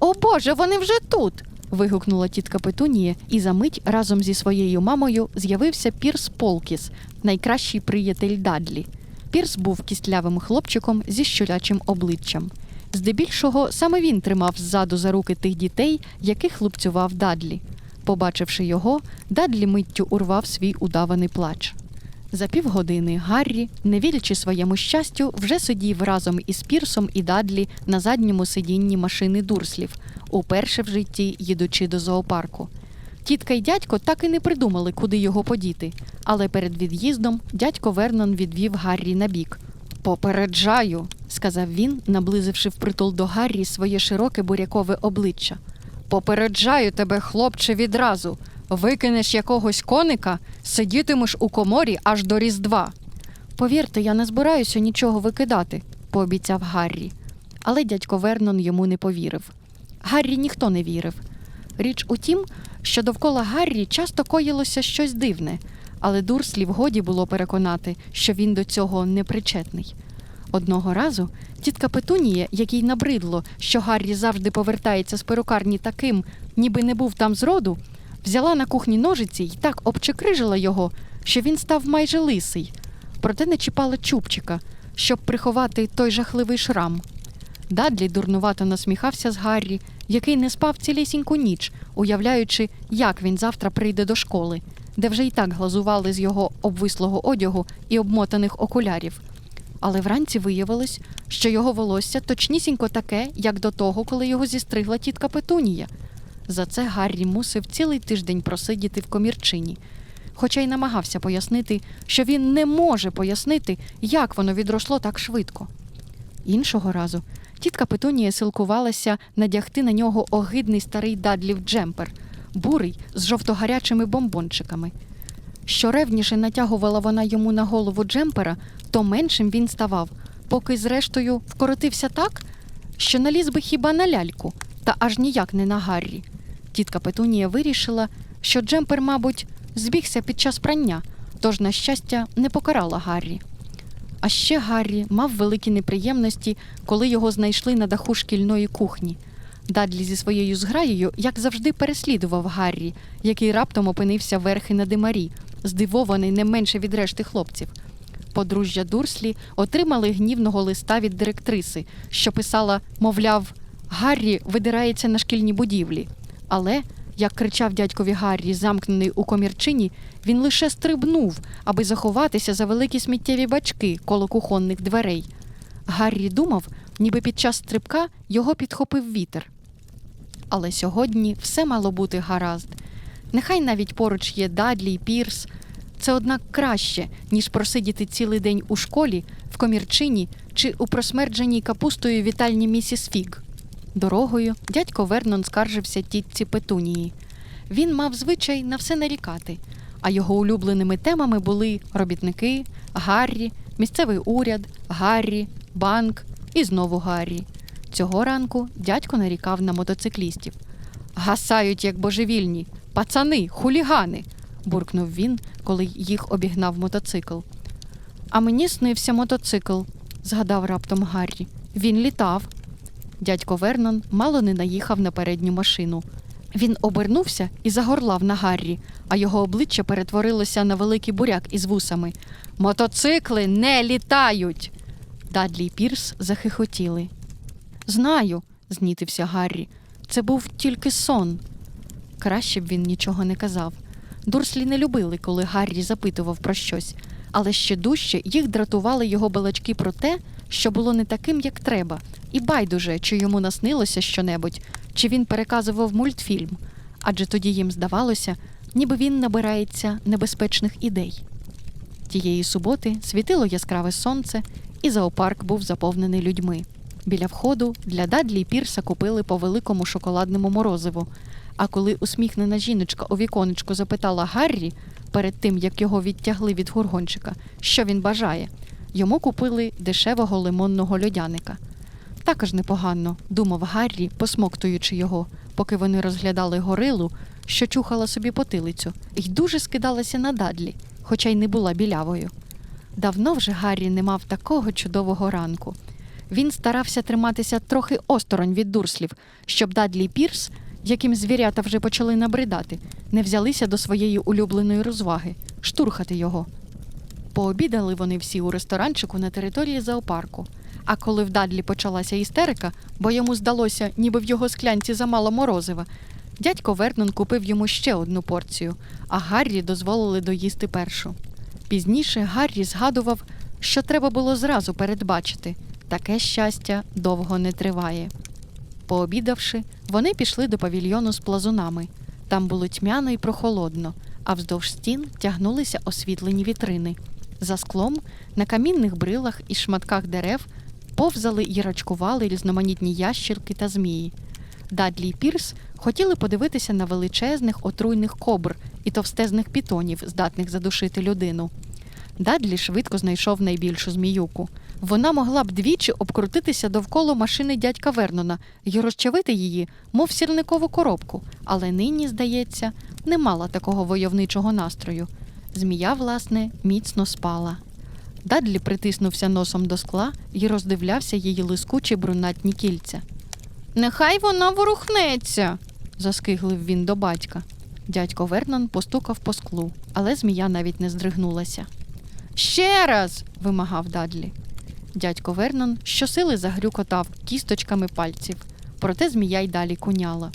О Боже, вони вже тут. вигукнула тітка Петунія, і за мить разом зі своєю мамою з'явився Пірс Полкіс, найкращий приятель Дадлі. Пірс був кістлявим хлопчиком зі щулячим обличчям. Здебільшого саме він тримав ззаду за руки тих дітей, яких лупцював Дадлі. Побачивши його, Дадлі миттю урвав свій удаваний плач. За півгодини Гаррі, не вірячи своєму щастю, вже сидів разом із Пірсом і Дадлі на задньому сидінні машини Дурслів, уперше в житті їдучи до зоопарку. Тітка й дядько так і не придумали, куди його подіти, але перед від'їздом дядько Вернон відвів Гаррі на бік. Попереджаю, сказав він, наблизивши впритул до Гаррі своє широке бурякове обличчя. Попереджаю тебе, хлопче, відразу. Викинеш якогось коника, сидітимеш у коморі аж до Різдва. Повірте, я не збираюся нічого викидати, пообіцяв Гаррі. Але дядько Вернон йому не повірив. Гаррі ніхто не вірив. Річ у тім, що довкола Гаррі часто коїлося щось дивне, але Дурслів годі було переконати, що він до цього не причетний. Одного разу тітка Петунія, якій набридло, що Гаррі завжди повертається з перукарні таким, ніби не був там зроду, взяла на кухні ножиці й так обчекрижила його, що він став майже лисий, проте не чіпала чубчика, щоб приховати той жахливий шрам. Дадлі дурнувато насміхався з Гаррі, який не спав цілісіньку ніч, уявляючи, як він завтра прийде до школи, де вже й так глазували з його обвислого одягу і обмотаних окулярів. Але вранці виявилось, що його волосся точнісінько таке, як до того, коли його зістригла тітка Петунія. За це Гаррі мусив цілий тиждень просидіти в комірчині, хоча й намагався пояснити, що він не може пояснити, як воно відросло так швидко. Іншого разу тітка Петунія силкувалася надягти на нього огидний старий дадлів джемпер, бурий з жовтогарячими бомбончиками. Що ревніше натягувала вона йому на голову джемпера, то меншим він ставав, поки, зрештою, вкоротився так, що наліз би хіба на ляльку, та аж ніяк не на Гаррі. Тітка Петунія вирішила, що джемпер, мабуть, збігся під час прання, тож, на щастя, не покарала Гаррі. А ще Гаррі мав великі неприємності, коли його знайшли на даху шкільної кухні. Дадлі зі своєю зграєю, як завжди, переслідував Гаррі, який раптом опинився верхи на димарі, здивований не менше від решти хлопців. Подружжя Дурслі отримали гнівного листа від директриси, що писала, мовляв, Гаррі видирається на шкільні будівлі. Але, як кричав дядькові Гаррі, замкнений у комірчині, він лише стрибнув, аби заховатися за великі сміттєві бачки коло кухонних дверей. Гаррі думав, ніби під час стрибка його підхопив вітер. Але сьогодні все мало бути гаразд. Нехай навіть поруч є Дадлі й Пірс. Це однак краще, ніж просидіти цілий день у школі, в комірчині чи у просмердженій капустою вітальні місіс Фіг. Дорогою дядько Вернон скаржився тітці Петунії. Він мав звичай на все нарікати, а його улюбленими темами були робітники, Гаррі, місцевий уряд, Гаррі, банк і знову Гаррі. Цього ранку дядько нарікав на мотоциклістів. Гасають, як божевільні, пацани, хулігани, буркнув він, коли їх обігнав мотоцикл. А мені снився мотоцикл, згадав раптом Гаррі. Він літав. Дядько Вернон мало не наїхав на передню машину. Він обернувся і загорлав на Гаррі, а його обличчя перетворилося на великий буряк із вусами. Мотоцикли не літають. Дадлі й Пірс захихотіли. Знаю, знітився Гаррі. Це був тільки сон. Краще б він нічого не казав. Дурслі не любили, коли Гаррі запитував про щось, але ще дужче їх дратували його балачки про те, що було не таким, як треба, і байдуже, чи йому наснилося щонебудь, чи він переказував мультфільм, адже тоді їм здавалося, ніби він набирається небезпечних ідей. Тієї суботи світило яскраве сонце, і зоопарк був заповнений людьми. Біля входу для Дадлі й Пірса купили по великому шоколадному морозиву. А коли усміхнена жіночка у віконечку запитала Гаррі перед тим, як його відтягли від фургончика, що він бажає, йому купили дешевого лимонного льодяника. Також непогано, думав Гаррі, посмоктуючи його, поки вони розглядали горилу, що чухала собі потилицю, і дуже скидалася на Дадлі, хоча й не була білявою. Давно вже Гаррі не мав такого чудового ранку. він старався триматися трохи осторонь від дурслів, щоб Дадлі Пірс, яким звірята вже почали набридати, не взялися до своєї улюбленої розваги штурхати його. Пообідали вони всі у ресторанчику на території зоопарку. А коли в Дадлі почалася істерика, бо йому здалося, ніби в його склянці замало морозива, дядько Вернон купив йому ще одну порцію, а Гаррі дозволили доїсти першу. Пізніше Гаррі згадував, що треба було зразу передбачити таке щастя довго не триває. Пообідавши, вони пішли до павільйону з плазунами. Там було тьмяно і прохолодно, а вздовж стін тягнулися освітлені вітрини. За склом, на камінних брилах і шматках дерев повзали і рачкували різноманітні ящірки та змії. Дадлі і Пірс хотіли подивитися на величезних отруйних кобр і товстезних пітонів, здатних задушити людину. Дадлі швидко знайшов найбільшу зміюку. Вона могла б двічі обкрутитися довкола машини дядька Вернона і розчавити її, мов сірникову коробку, але нині, здається, не мала такого войовничого настрою. Змія, власне, міцно спала. Дадлі притиснувся носом до скла і роздивлявся її лискучі брунатні кільця. Нехай вона ворухнеться, заскиглив він до батька. Дядько Вернон постукав по склу, але змія навіть не здригнулася. Ще раз. вимагав Дадлі. Дядько Вернон щосили загрюкотав кісточками пальців, проте змія й далі куняла.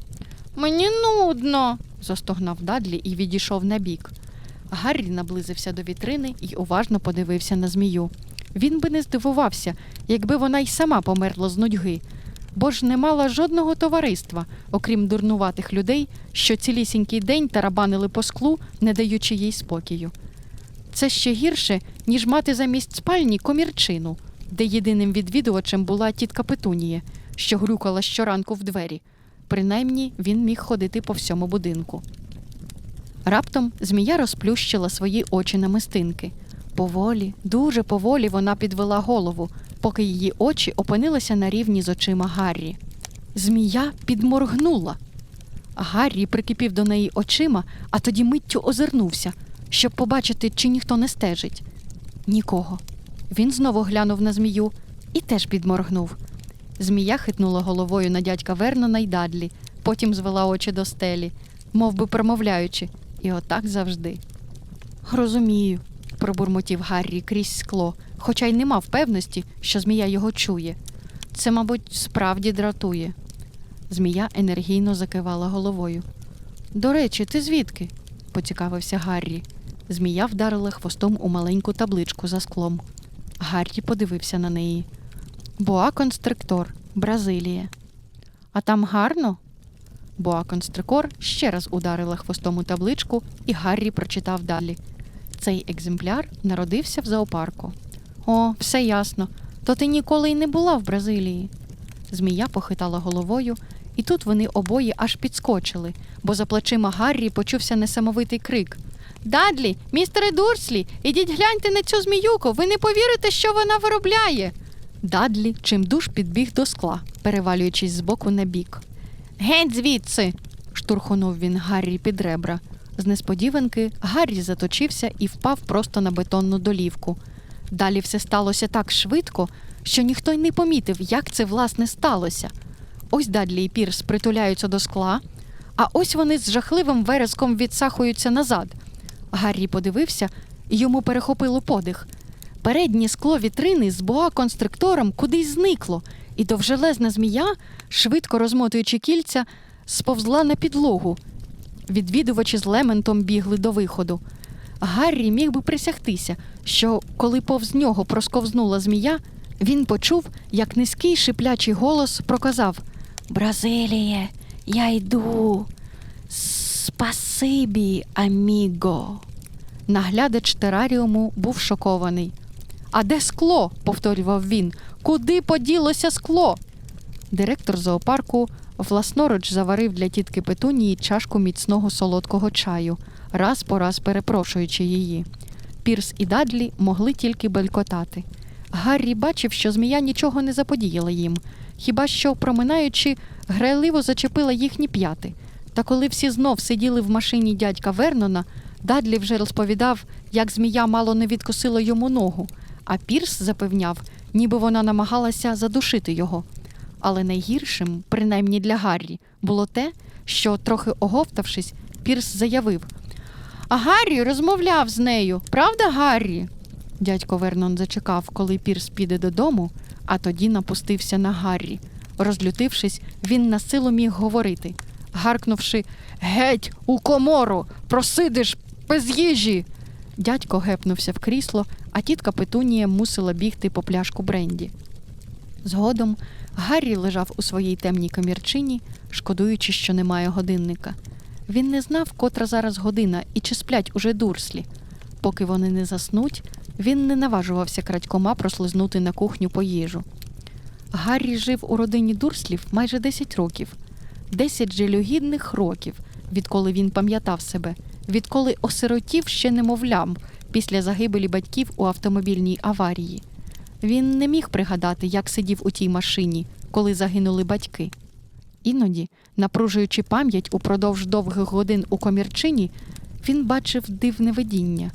Мені нудно. застогнав Дадлі і відійшов набік. Гаррі наблизився до вітрини і уважно подивився на змію. Він би не здивувався, якби вона й сама померла з нудьги, бо ж не мала жодного товариства, окрім дурнуватих людей, що цілісінький день тарабанили по склу, не даючи їй спокою. Це ще гірше, ніж мати замість спальні комірчину, де єдиним відвідувачем була тітка Петунія, що грюкала щоранку в двері. Принаймні він міг ходити по всьому будинку. Раптом змія розплющила свої очі на мистинки. Поволі, дуже поволі вона підвела голову, поки її очі опинилися на рівні з очима Гаррі. Змія підморгнула. Гаррі прикипів до неї очима, а тоді миттю озирнувся, щоб побачити, чи ніхто не стежить. Нікого. Він знову глянув на змію і теж підморгнув. Змія хитнула головою на дядька Вернона й Дадлі, потім звела очі до стелі, мов би промовляючи, і отак завжди. Розумію, пробурмотів Гаррі крізь скло, хоча й не мав певності, що змія його чує. Це, мабуть, справді дратує. Змія енергійно закивала головою. До речі, ти звідки? поцікавився Гаррі. Змія вдарила хвостом у маленьку табличку за склом. Гаррі подивився на неї. Боа констриктор, Бразилія. А там гарно? Боа констрикор ще раз ударила хвостом у табличку, і Гаррі прочитав далі. Цей екземпляр народився в зоопарку. О, все ясно. То ти ніколи й не була в Бразилії. Змія похитала головою, і тут вони обоє аж підскочили, бо за плечима Гаррі почувся несамовитий крик. Дадлі, містере Дурслі, ідіть гляньте на цю зміюку, ви не повірите, що вона виробляє. Дадлі чимдуж підбіг до скла, перевалюючись з боку на бік. Геть звідси. штурхонув він Гаррі під ребра. З несподіванки Гаррі заточився і впав просто на бетонну долівку. Далі все сталося так швидко, що ніхто й не помітив, як це власне сталося. Ось Дадлі і Пірс притуляються до скла, а ось вони з жахливим вереском відсахуються назад. Гаррі подивився, і йому перехопило подих. Переднє скло вітрини з боа констриктором кудись зникло, і довжелезна змія, швидко розмотуючи кільця, сповзла на підлогу. Відвідувачі з лементом бігли до виходу. Гаррі міг би присягтися, що коли повз нього просковзнула змія, він почув, як низький шиплячий голос проказав Бразиліє, я йду. Спасибі, аміго. Наглядач тераріуму був шокований. А де скло? повторював він. Куди поділося скло? Директор зоопарку власноруч заварив для тітки Петунії чашку міцного солодкого чаю, раз по раз перепрошуючи її. Пірс і Дадлі могли тільки белькотати. Гаррі бачив, що змія нічого не заподіяла їм, хіба що, проминаючи, грайливо зачепила їхні п'яти. Та коли всі знов сиділи в машині дядька Вернона, Дадлі вже розповідав, як змія мало не відкосила йому ногу, а Пірс запевняв, ніби вона намагалася задушити його. Але найгіршим, принаймні для Гаррі, було те, що, трохи оговтавшись, Пірс заявив: А Гаррі розмовляв з нею, правда, Гаррі? Дядько Вернон зачекав, коли Пірс піде додому, а тоді напустився на Гаррі. Розлютившись, він на силу міг говорити, гаркнувши Геть, у комору! Просидиш без їжі. Дядько гепнувся в крісло, а тітка Петунія мусила бігти по пляшку Бренді. Згодом Гаррі лежав у своїй темній камірчині, шкодуючи, що немає годинника. Він не знав, котра зараз година і чи сплять уже дурслі. Поки вони не заснуть, він не наважувався крадькома прослизнути на кухню по їжу. Гаррі жив у родині дурслів майже 10 років, 10 жалюгідних років, відколи він пам'ятав себе, відколи осиротів ще немовлям після загибелі батьків у автомобільній аварії. Він не міг пригадати, як сидів у тій машині, коли загинули батьки. Іноді, напружуючи пам'ять упродовж довгих годин у комірчині, він бачив дивне видіння,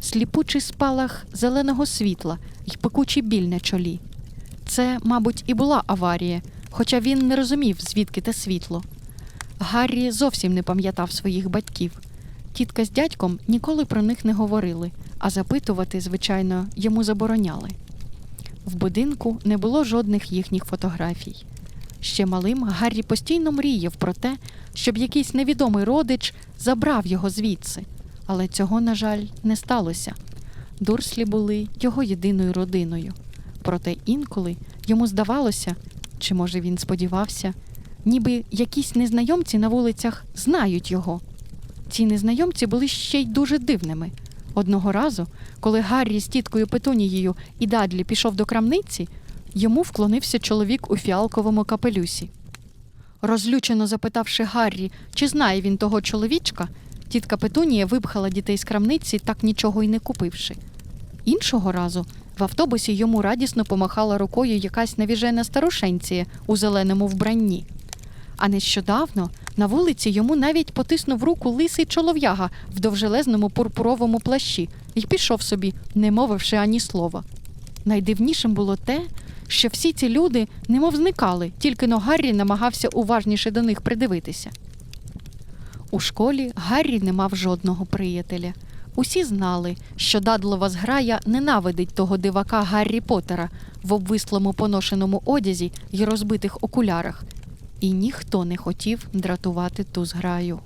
сліпучий спалах зеленого світла й пекучий біль на чолі. Це, мабуть, і була аварія, хоча він не розумів, звідки те світло. Гаррі зовсім не пам'ятав своїх батьків. Тітка з дядьком ніколи про них не говорили, а запитувати, звичайно, йому забороняли. В будинку не було жодних їхніх фотографій. Ще малим Гаррі постійно мріяв про те, щоб якийсь невідомий родич забрав його звідси, але цього, на жаль, не сталося. Дурслі були його єдиною родиною. Проте інколи йому здавалося, чи може він сподівався, ніби якісь незнайомці на вулицях знають його. Ці незнайомці були ще й дуже дивними. Одного разу, коли Гаррі з тіткою Петунією і Дадлі пішов до крамниці, йому вклонився чоловік у фіалковому капелюсі. Розлючено запитавши Гаррі, чи знає він того чоловічка, тітка Петунія випхала дітей з крамниці, так нічого й не купивши. Іншого разу в автобусі йому радісно помахала рукою якась навіжена старушенція у зеленому вбранні. А нещодавно на вулиці йому навіть потиснув руку лисий чолов'яга в довжелезному пурпуровому плащі і пішов собі, не мовивши ані слова. Найдивнішим було те, що всі ці люди немов зникали, тільки но Гаррі намагався уважніше до них придивитися. У школі Гаррі не мав жодного приятеля. Усі знали, що дадлова зграя ненавидить того дивака Гаррі Поттера в обвислому поношеному одязі й розбитих окулярах, і ніхто не хотів дратувати ту зграю.